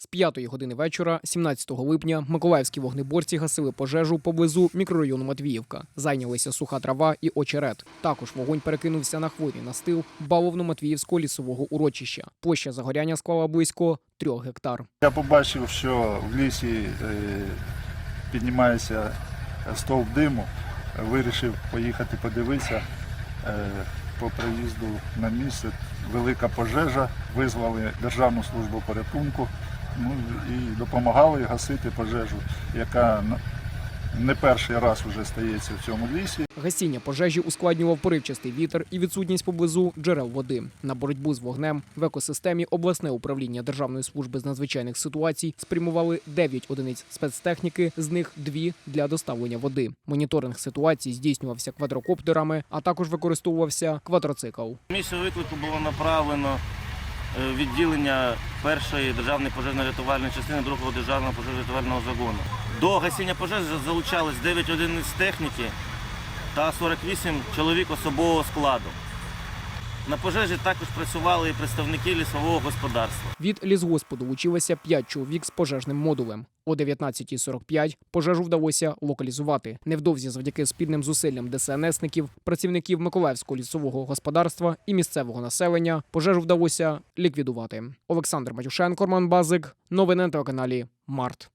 З 5 години вечора, 17 липня, миколаївські вогнеборці гасили пожежу поблизу мікрорайону Матвіївка. Зайнялися суха трава і очерет. Також вогонь перекинувся на хвойний настил бавовно-матвіївського лісового урочища. Площа загоряння склала близько трьох гектар. Я побачив, що в лісі е, піднімається стовп диму. Вирішив поїхати подивитися. Е, По приїзду на місце велика пожежа, визвали Державну службу порятунку ну, і допомагали гасити пожежу, яка не перший раз вже стається в цьому лісі. Гасіння пожежі ускладнював поривчастий вітер і відсутність поблизу джерел води. На боротьбу з вогнем в екосистемі обласне управління Державної служби з надзвичайних ситуацій спрямували 9 одиниць спецтехніки, з них дві для доставлення води. Моніторинг ситуації здійснювався квадрокоптерами, а також використовувався квадроцикл. Місце виклику було направлено відділення першої державної пожежно-рятувальної частини другого державного пожежно-рятувального загону. До гасіння пожежі залучались 9 одиниць техніки та 48 чоловік особового складу. На пожежі також працювали і представники лісового господарства. Від лісгоспу долучилося 5 чоловік з пожежним модулем. О 19.45 пожежу вдалося локалізувати. Невдовзі, завдяки спільним зусиллям ДСНСників, працівників Миколаївського лісового господарства і місцевого населення пожежу вдалося ліквідувати. Олександр Матюшенко, Роман Базик. Новини на телеканалі Март.